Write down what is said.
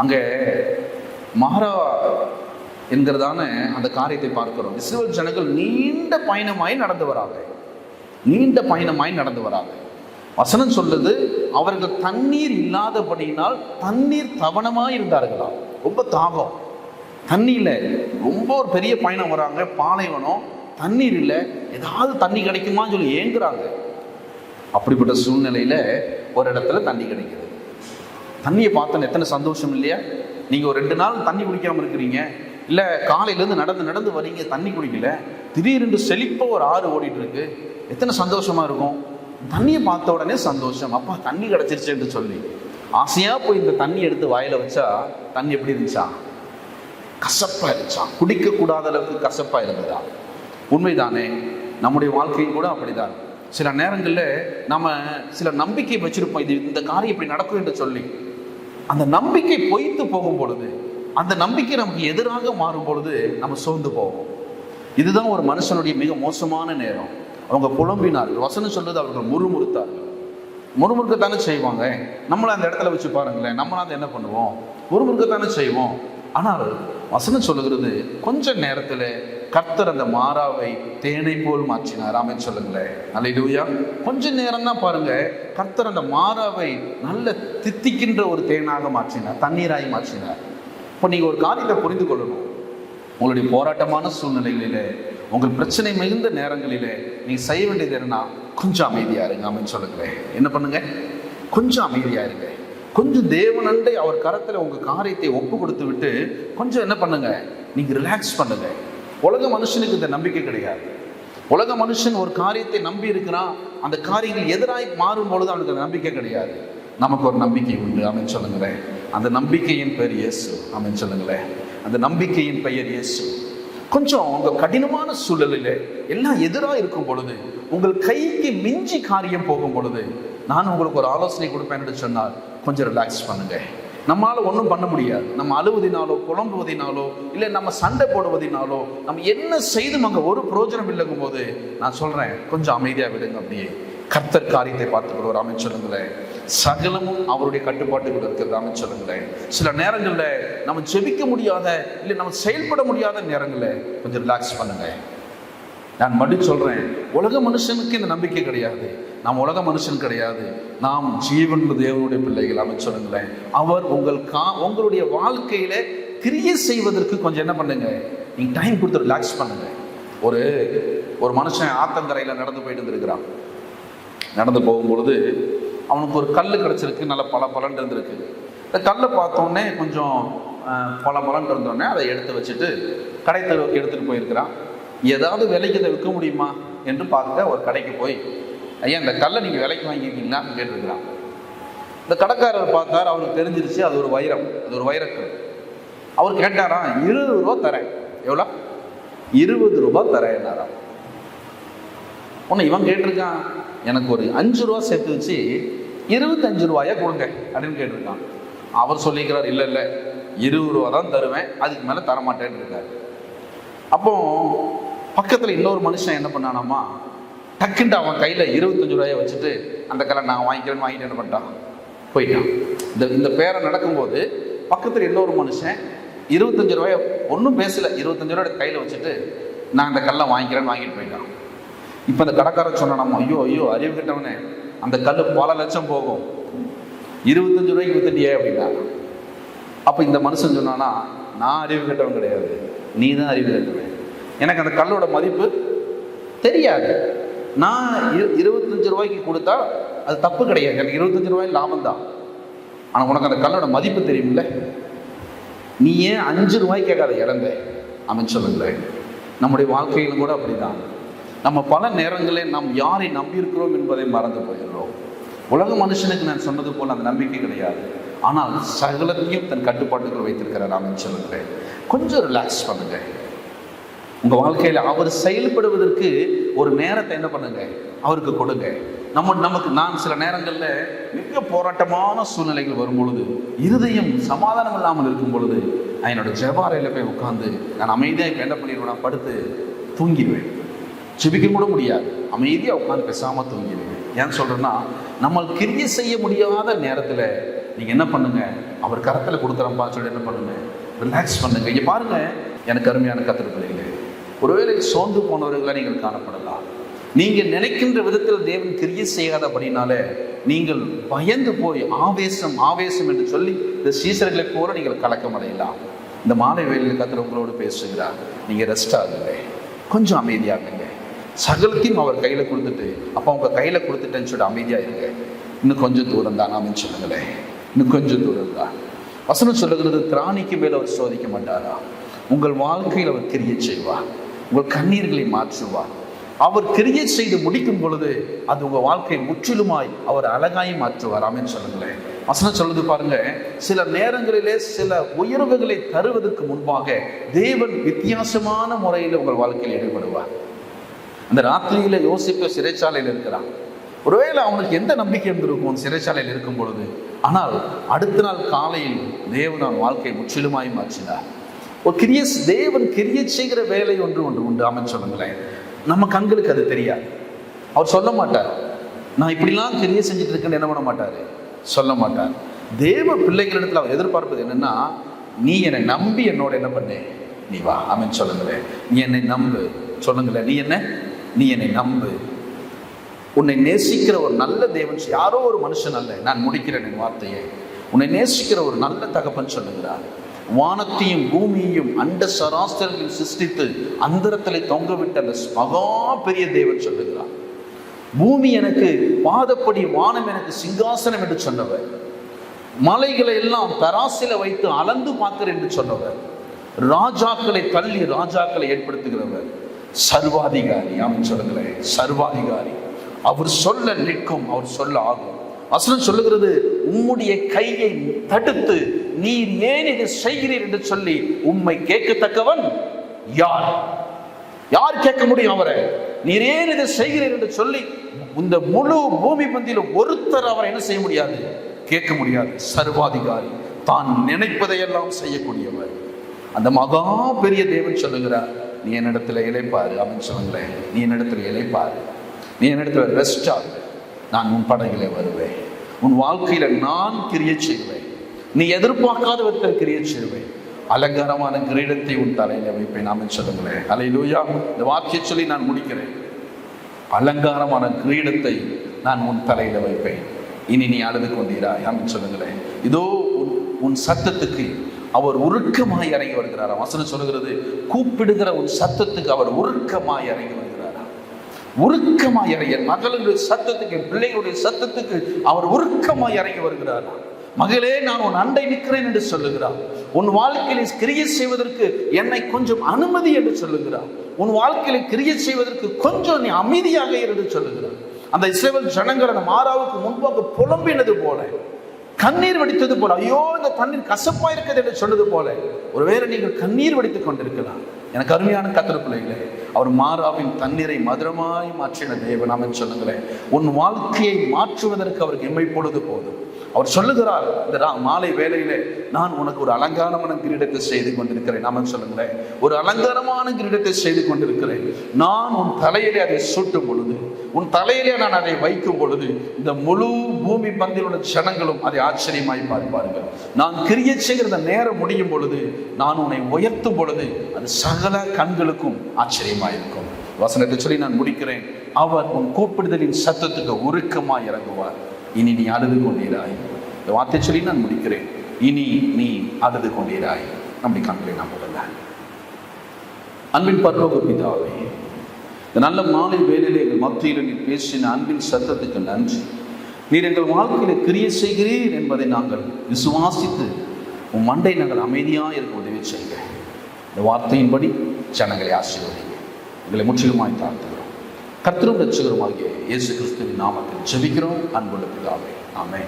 அங்கே மகாரா என்கிறதான அந்த காரியத்தை பார்க்கிறோம். இஸ்ரேல் ஜனங்கள் நீண்ட பயணமாய் நடந்து வராங்க. நீண்ட பயணமாய் நடந்து வராங்க. வசனம் சொல்லுது அவர்கள் தண்ணீர் இல்லாதபடியினால் தண்ணீர் தவணமாக இருந்தார்களாம். ரொம்ப தாகம். தண்ணியில் ரொம்ப ஒரு பெரிய பயணம் வராங்க. பாலைவனம் தண்ணீர் இல்லை ஏதாவது தண்ணி கிடைக்குமான்னு சொல்லி ஏங்குறாங்க. அப்படிப்பட்ட சூழ்நிலையில் ஒரு இடத்துல தண்ணி கிடைக்குது. தண்ணியை பார்த்தோன்னு எத்தனை சந்தோஷம் இல்லையா? நீங்கள் ஒரு ரெண்டு நாள் தண்ணி குடிக்காமல் இருக்கிறீங்க. இல்லை காலையிலேருந்து நடந்து நடந்து வரீங்க தண்ணி குடிக்கல. திடீரென்று செழிப்பாக ஒரு ஆறு ஓடிட்டு இருக்கு. எத்தனை சந்தோஷமாக இருக்கும்? தண்ணியை பார்த்த உடனே சந்தோஷம். அப்பா தண்ணி கிடச்சிருச்சுன்னு சொல்லி. ஆசையாக போய் இந்த தண்ணி எடுத்து வாயில் வச்சா தண்ணி எப்படி இருந்துச்சா? கசப்பாக இருந்துச்சா? குடிக்கக்கூடாத அளவுக்கு கசப்பாக இருந்ததா? உண்மைதானே. நம்முடைய வாழ்க்கையும் கூட அப்படிதான். சில நேரங்களில் நம்ம சில நம்பிக்கை வச்சுருப்போம். இது இந்த காரியம் இப்படி நடக்கும் என்று சொல்லி. அந்த நம்பிக்கை பொய்த்து போகும் பொழுது அந்த நம்பிக்கை நமக்கு எதிராக மாறும் பொழுது நம்ம சோர்ந்து போவோம். இதுதான் ஒரு மனுஷனுடைய மிக மோசமான நேரம். அவங்க புலம்பினார்கள். வசனம் சொல்றது அவர்கள் முறுமுறுத்தார்கள். முறுமுறுக்கத்தானே செய்வாங்க? நம்மளை அந்த இடத்துல வச்சு பாருங்களேன் நம்மளாம் என்ன பண்ணுவோம்? முறுமுறுக்கத்தானே செய்வோம். ஆனால் வசனம் சொல்லுகிறது கொஞ்ச நேரத்தில் கர்த்தர் அந்த மாறாவை தேனை போல் மாற்றினார். ஆமென் சொல்லுங்களேன். அல்லையா கொஞ்ச நேரம் தான் பாருங்க. கர்த்தர் அந்த மாறாவை நல்ல தித்திக்கின்ற ஒரு தேனாக மாற்றினார். தண்ணீராய் மாற்றினார். இப்போ நீங்கள் ஒரு காரியத்தை புரிந்து கொள்ளணும். உங்களுடைய போராட்டமான சூழ்நிலைகளிலே உங்கள் பிரச்சனை மிகுந்த நேரங்களிலே நீங்கள் செய்ய வேண்டியது என்னன்னா கொஞ்சம் அமைதியாக இருங்க. அமைன்னு சொல்லுங்களேன். என்ன பண்ணுங்க? கொஞ்சம் அமைதியாக இருங்க. கொஞ்சம் தேவனண்டை அவர் கரத்தில் உங்கள் காரியத்தை ஒப்பு கொடுத்து விட்டு கொஞ்சம் என்ன பண்ணுங்க? நீங்கள் ரிலாக்ஸ் பண்ணுங்கள் உலக மனுஷனுக்கு இந்த நம்பிக்கை கிடையாது. உலக மனுஷன் ஒரு காரியத்தை நம்பி இருக்கிறான். அந்த காரியங்கள் எதிராய் மாறும் பொழுது அவனுக்கு அந்த நம்பிக்கை கிடையாது. நமக்கு ஒரு நம்பிக்கை உண்டு. அப்படின்னு சொல்லுங்களேன். அந்த நம்பிக்கையின் பெயர் இயேசு. அப்படின்னு சொல்லுங்களேன். அந்த நம்பிக்கையின் பெயர் இயேசு. கொஞ்சம் அவங்க கடினமான சூழலில் எல்லாம் எதிராக இருக்கும் பொழுது உங்கள் கைக்கு மிஞ்சி காரியம் போகும் பொழுது நான் உங்களுக்கு ஒரு ஆலோசனை கொடுப்பேன் என்று சொன்னால் கொஞ்சம் ரிலாக்ஸ் பண்ணுங்கள் நம்மளால் ஒன்றும் பண்ண முடியாது. நம்ம அழுவதினாலோ புலம்புவதினாலோ இல்லை நம்ம சண்டை போடுவதினாலோ நம்ம என்ன செய்தும் அங்கே ஒரு பிரயோஜனம் இல்லைங்கும் போது நான் சொல்கிறேன் கொஞ்சம் அமைதியாக விடுங்க அப்படியே. கர்த்தர் காரியத்தை பார்த்துக்கிறோம் ராமன் சொல்லுங்களேன். சகலமும் அவருடைய கட்டுப்பாட்டுக்குள்ள இருக்கிறது ராமன் சொல்லுங்களேன். சில நேரங்களில் நம்ம ஜெபிக்க முடியாத இல்லை நம்ம செயல்பட முடியாத நேரங்களில் கொஞ்சம் ரிலாக்ஸ் பண்ணுங்க. நான் மறுபடியும் சொல்கிறேன் உலக மனுஷனுக்கு இந்த நம்பிக்கை கிடையாது. நாம் உலக மனுஷன் கிடையாது. நாம் ஜீவன் தேவனுடைய பிள்ளைகள் அமைச்சருங்களேன் அவர் உங்கள் கா உங்களுடைய வாழ்க்கையில கிரியை செய்வதற்கு கொஞ்சம் என்ன பண்ணுங்க? நீங்க டைம் கொடுத்து ரிலாக்ஸ் பண்ணுங்க. ஒரு ஒரு மனுஷன் ஆத்தங்கரையில் நடந்து போயிட்டு இருந்திருக்கிறான் நடந்து போகும்பொழுது அவனுக்கு ஒரு கல் கிடச்சிருக்கு நல்ல பல பலன் இருந்திருக்கு. இந்த கல்லை பார்த்தோன்னே கொஞ்சம் பல பலன் இருந்தோடனே அதை எடுத்து வச்சுட்டு கடை தெருவுக்கு எடுத்துகிட்டு போயிருக்கிறான். ஏதாவது விலைக்கு இதை விற்க முடியுமா? என்று பார்க்க ஒரு கடைக்கு போய் ஐயா இந்த கல்லை நீங்கள் விலைக்கு வாங்கியிருக்கீங்களான்னு கேட்டிருக்கிறான். இந்த கடைக்காரர் பார்த்தார் அவருக்கு தெரிஞ்சிருச்சு அது ஒரு வைரம் அது ஒரு வைரக்கல். அவர் கேட்டாராம் இருபது ரூபா தரேன். எவ்வளோ? இருபது ரூபா தரேன்னாராம் ஒன்று இவன் கேட்டிருக்கான் எனக்கு ஒரு அஞ்சு ரூபா சேர்த்து வச்சு இருபத்தஞ்சு ரூபாயா கொடுங்க அப்படின்னு கேட்டிருக்கான். அவர் சொல்லிக்கிறார் இல்லை இல்லை இருபது ரூபா தான் தருவேன் அதுக்கு மேலே தரமாட்டேன்னு இருக்காரு. அப்போ பக்கத்தில் இன்னொரு மனுஷன் என்ன பண்ணானாமா டக்குன்ட்டு அவன் கையில் இருபத்தஞ்சு ரூபாயை வச்சுட்டு அந்த கலை நான் வாங்கிக்கிறேன்னு வாங்கிட்டு என்ன பண்ணிட்டான்? போயிட்டான். இந்த இந்த பேரை நடக்கும்போது பக்கத்தில் இன்னொரு மனுஷன் இருபத்தஞ்சு ரூபாயை ஒன்றும் பேசலை இருபத்தஞ்சு ரூபாய் கையில் வச்சுட்டு நான் இந்த கல்லை வாங்கிக்கிறேன்னு வாங்கிட்டு போயிட்டான். இப்போ இந்த கடைக்காரன் சொன்னான் ஐயோ ஐயோ அறிவு கிட்டவனே அந்த கல் பல லட்சம் போகும். இருபத்தஞ்சு ரூபாய்க்கு வித்துட்டியே அப்படின்னா. அப்போ இந்த மனுஷன் சொன்னானா நான் அறிவு கெட்டவன் கிடையாது. நீ தான் அறிவு கெட்டவன். எனக்கு அந்த கல்லோட மதிப்பு தெரியாது. நான் இரு இருபத்தஞ்சு ரூபாய்க்கு கொடுத்தா அது தப்பு கிடையாது. எனக்கு இருபத்தஞ்சு ரூபாய் லாபம் தான். ஆனால் உனக்கு அந்த கல்லோட மதிப்பு தெரியுமில்ல நீ ஏன் அஞ்சு ரூபாய்க்கு அதை இழந்த. அமைச்சு சொல்லுங்களேன். நம்முடைய வாழ்க்கையிலும் கூட அப்படிதான். நம்ம பல நேரங்களில் நாம் யாரை நம்பியிருக்கிறோம் என்பதை மறந்து போயிடுறோம். உலக மனுஷனுக்கு நான் சொன்னது போல் அந்த நம்பிக்கை கிடையாது. ஆனால் சகலத்தையும் தன் கட்டுப்பாட்டுக்குள் வைத்திருக்கிறார் அமைச்சு சொல்லுங்களேன். கொஞ்சம் ரிலாக்ஸ் பண்ணுங்க. உங்கள் வாழ்க்கையில் அவர் செயல்படுவதற்கு ஒரு நேரத்தை என்ன பண்ணுங்க? அவருக்கு கொடுங்க. நம்ம நமக்கு நான் சில நேரங்களில் மிக போராட்டமான சூழ்நிலைகள் வரும் பொழுது இருதயம் சமாதானம் இல்லாமல் இருக்கும் பொழுது என்னோட ஜெபாரையில போய் உட்காந்து நான் அமைதியாக இப்போ என்ன பண்ணிடுவேன்? படுத்து தூங்கிடுவேன். ஜெபிக்க கூட முடியாது. அமைதியாக உட்காந்து பேசாமல் தூங்கிடுவேன். ஏன் சொல்கிறேன்னா நம்ம கிரிய செய்ய முடியாத நேரத்தில் நீங்கள் என்ன பண்ணுங்க? அவர் கரத்தில் கொடுக்குறப்பா சொல்லி என்ன பண்ணுங்க? ரிலாக்ஸ் பண்ணுங்க. இங்கே பாருங்க எனக்கு அருமையான கத்திரப்பிள்ளைங்க ஒருவேளை சோர்ந்து போனவர்களாக நீங்கள் காணப்படலாம். நீங்கள் நினைக்கின்ற விதத்தில் தேவன் கிரியை செய்யாதபடினால நீங்கள் பயந்து போய் ஆவேசம் ஆவேசம் என்று சொல்லி இந்த சீசர்களை போல நீங்கள் கலக்கம் அடையலாம் இந்த மாலை வேலையில் கத்திர உங்களோடு பேசுகிறார். நீங்கள் ரெஸ்ட் ஆகுங்க கொஞ்சம் அமைதியாகுங்க சகலத்தையும் அவர் கையில் கொடுத்துட்டு அப்போ அவங்க கையில் கொடுத்துட்டேன்னு சொல்லிட்டு அமைதியாக இருங்க. இன்னும் கொஞ்சம் தூரம் தான். நாம சொல்லுங்களேன். இன்னும் கொஞ்சம் தூரம் தான். வசனம் சொல்லுகிறது திராணிக்கு மேலே அவர் சோதிக்க மாட்டாரா? உங்கள் வாழ்க்கையில் அவர் கிரியை செய்வார். உங்கள் கண்ணீர்களை மாற்றுவார். அவர் கிரியை செய்து முடிக்கும் பொழுது அது உங்க வாழ்க்கை முற்றிலுமாய் அவர் அழகாய் மாற்றுவார். ஆமென் சொல்லுங்களேன். வசனம் சொல்லுது பாருங்க சில நேரங்களிலே சில உயர்வுகளை தருவதற்கு முன்பாக தேவன் வித்தியாசமான முறையில் உங்கள் வாழ்க்கையில் ஈடுபடுவார். அந்த ராத்திரியில யோசிப்ப சிறைச்சாலையில் இருக்கிறான். ஒருவேளை அவனுக்கு எந்த நம்பிக்கை இருந்திருக்கும் சிறைச்சாலையில் இருக்கும் பொழுது? ஆனால் அடுத்த நாள் காலையில் தேவன் அவன் வாழ்க்கையை முற்றிலுமாய் மாற்றினார். ஒரு கிரிய தேவன் கிரிய செய்கிற வேலை ஒன்று ஒன்று உண்டு. ஆமென் சொல்லுங்களேன். நம்ம கண்களுக்கு அது தெரியாது. அவர் சொல்ல மாட்டார். நான் இப்படிலாம் கிரிய செஞ்சுட்டு இருக்கேன்னு என்ன பண்ண மாட்டார்? சொல்ல மாட்டார். தேவ பிள்ளைகளிடத்தில் அவர் எதிர்பார்ப்பது என்னென்னா நீ என்னை நம்பி என்னோட என்ன பண்ணு? நீ வா. ஆமென் சொல்லுங்களேன். நீ என்னை நம்பு. சொல்லுங்களேன். நீ என்ன? நீ என்னை நம்பு. உன்னை நேசிக்கிற ஒரு நல்ல தேவன் யாரோ ஒரு மனுஷன் அல்ல. நான் முடிக்கிறேன் என் வார்த்தையை. உன்னை நேசிக்கிற ஒரு நல்ல தகப்பன் சொல்லுகிறார். வானத்தையும் பூமியையும் அண்ட சராஸ்திரங்களில் சிருஷ்டித்து அந்தரத்திலே தொங்கவிட்ட அந்த மகா பெரிய தேவன் சொல்லுகிறார். பூமி எனக்கு பாதப்படி வானம் எனக்கு சிங்காசனம் என்று சொன்னவர். மலைகளை எல்லாம் தராசில வைத்து அளந்து பார்க்கிறேன் என்று சொன்னவர். ராஜாக்களை தள்ளி ராஜாக்களை ஏற்படுத்துகிறவர். சர்வாதிகாரி அவன் சொல்லுகிறேன் சர்வாதிகாரி. அவர் சொல்ல நிற்கும் அவர் சொல்ல ஆகும். அசுரன் சொல்லுகிறது உம்முடைய கையை தடுத்து நீர் ஏன் இதை செய்கிறீர் என்று சொல்லி உம்மை கேட்கத்தக்கவன் யார்? யார் கேட்க முடியும் அவரை? நீர் ஏன் இதை செய்கிறீர் என்று சொல்லி இந்த முழு பூமி பந்தியில் ஒருத்தர் அவரை என்ன செய்ய முடியாது? கேட்க முடியாது. சர்வாதிகாரி. தான் நினைப்பதையெல்லாம் செய்யக்கூடியவர். அந்த மகா பெரிய தேவன் சொல்லுகிறார் நீ என்னிடத்துல இழைப்பாரு அப்படின்னு சொல்லுங்களேன் நீ என்னிடத்துல இழைப்பாரு நீ என்னிடத்துல ரெஸ்ட் ஆகு. நான் உன் படகிலே வருவேன். உன் வாழ்க்கையில நான் கிரியை செய்வேன். நீ எதிர்பார்க்காத விதத்தில் கிரியை செய்வேன். அலங்காரமான கிரீடத்தை உன் தலையில வைப்பேன். நாம சொல்லுங்களேன். லூயா இந்த வாக்கிய சொல்லி நான் முடிக்கிறேன். அலங்காரமான கிரீடத்தை நான் உன் தலையில வைப்பேன். இனி நீ அழுது கொண்டீராய் ஆமென் சொல்லுங்களேன். இதோ உன்- உன் சத்தத்துக்கு அவர் உருக்கமாய் இறங்கி வருகிறார் வசனம் சொல்லுகிறது கூப்பிடுகிற உன் சத்தத்துக்கு அவர் உருக்கமாய் இறங்கி வருகிறார் உருக்கமாய் இறங்கி மகளுடைய சத்தத்துக்கு பிள்ளைகளுடைய சத்தத்துக்கு அவர் உருக்கமாய் இறங்கி வருகிறார் மகளே நான் உன் அண்டை நிற்கிறேன் என்று சொல்லுகிறார் உன் வாழ்க்கையில் கிரியை செய்வதற்கு என்னை கொஞ்சம் அனுமதி என்று சொல்லுகிறார் உன் வாழ்க்கையில் கிரியை செய்வதற்கு கொஞ்சம் நீ அமைதியாக என்று சொல்லுகிறார் அந்த இசைவல் ஜனங்கள் அந்த மாறாவுக்கு முன்பாக புலம்பினது போல கண்ணீர் வடித்தது போல ஐயோ இந்த தண்ணீர் கசப்பா இருக்குது என்று சொன்னது போல ஒருவேளை நீங்கள் கண்ணீர் வடித்துக் கொண்டிருக்கலாம். எனக்கு அருமையான கத்திர பிள்ளைகளே அவர் மாறாவின் தண்ணீரை மதுரமாய் மாற்றின தேவன் அவன் சொல்லுங்களேன். உன் வாழ்க்கையை மாற்றுவதற்கு அவருக்கு எம்மை பொழுது போதும். அவர் சொல்லுகிறார் இந்த மாலை வேலையில நான் உனக்கு ஒரு அலங்காரமான கிரீடத்தை செய்து கொண்டிருக்கிறேன். நாம சொல்லுங்களேன். ஒரு அலங்காரமான கிரீடத்தை செய்து கொண்டிருக்கிறேன். நான் உன் தலையிலே அதை சூட்டும் பொழுது உன் தலையிலே நான் அதை வைக்கும் பொழுது இந்த முழு பூமி பந்தில் உள்ள ஜனங்களும் அதை ஆச்சரியமாய் பார்ப்பார்கள். நான் கிரிய செய்கிற நேரம் முடியும் பொழுது நான் உன்னை உயர்த்தும் பொழுது அது சகல கண்களுக்கும் ஆச்சரியமாயிருக்கும் வசனத்தை சொல்லி நான் முடிக்கிறேன். அவர் உன் கூப்பிடுதலின் சத்தத்துக்கு உருக்கமாய் இறங்குவார். இனி நீ அழுது கொண்டீராய். இந்த வார்த்தை சொல்லி நான் முடிக்கிறேன். இனி நீ அழுது கொண்டீராய். அப்படி கண்களை நான் முதல்ல அன்பின் பரலோக பிதாவே இந்த நல்ல மாலை வேலையில் எங்கள் மத்தியில் நீ பேசின அன்பின் சத்தத்துக்கு நன்றி. நீர் எங்கள் வாழ்க்கையில கிரிய செய்கிறீர் என்பதை நாங்கள் விசுவாசித்து உன் மண்டை நாங்கள் அமைதியாக இருக்க உதவி செய்கிறேன். இந்த வார்த்தையின்படி ஜனங்களை ஆசீர்வதிங்க எங்களை முற்றிலுமாய் தாழ்த்து கர்த்தரும் ரட்சகருமாகிய இயேசு கிறிஸ்துவின் நாமத்தில் ஜெபிக்கிறோம். அன்புள்ள பிதாவே. ஆமே